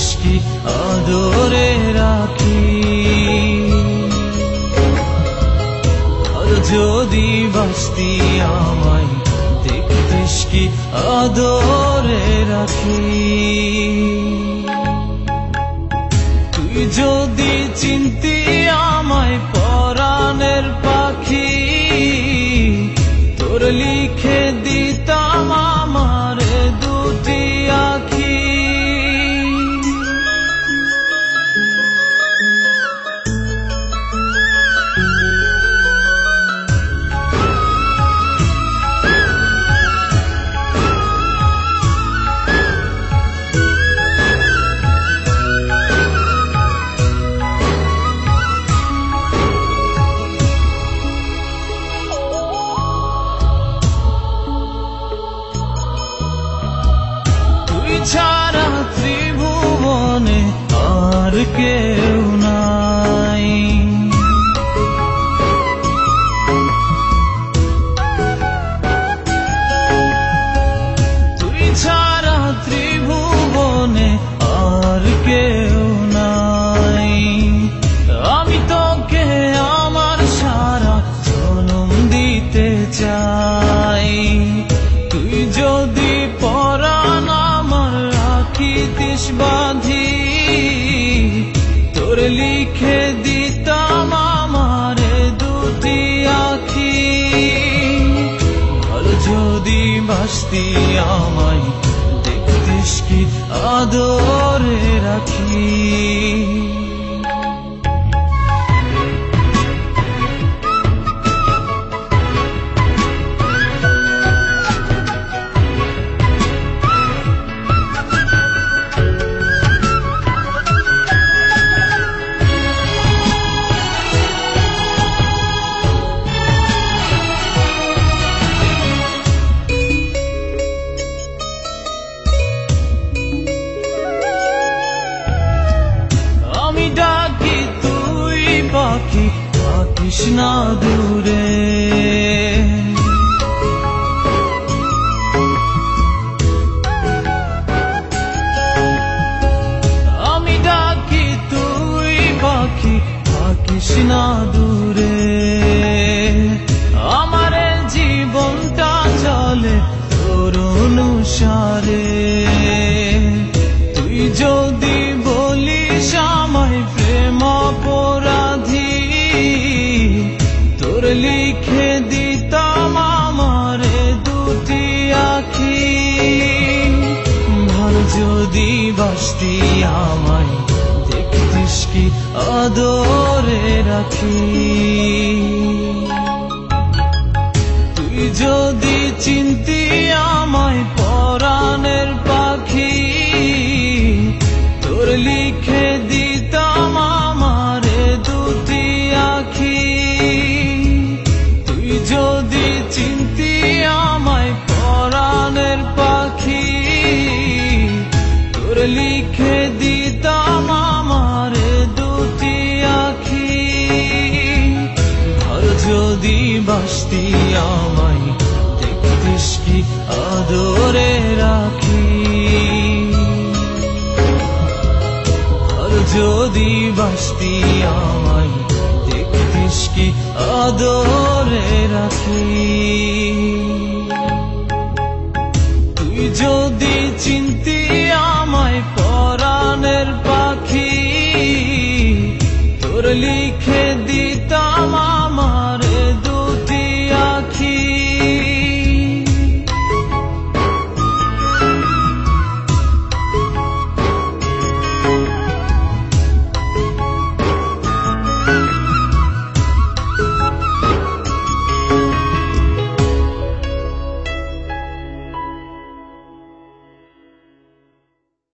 কি আদরে রাখি। যদি বাসতি আমায় দেখতিস কি আদরে রাখি। তুই যদি চিন্তি আমায়, পরাণের পাখি আর বাসতি আমায় দেখতিস কি আদরে রাখি? ডাকি তুই পাখি থাকিস না দূরে। যদি আমায় দেখতিস কি আদরে রাখি। লিখে দিতাম আমার দুটি আখি। আর যদি বাসতি আমায়, দেখতিস কি আদরে রাখি। আর যদি বাসতি আমায়, দেখতিস কি আদরে রাখি। তুই যদি চিনতি পরাণের পাখি তোর লিখে দিতাম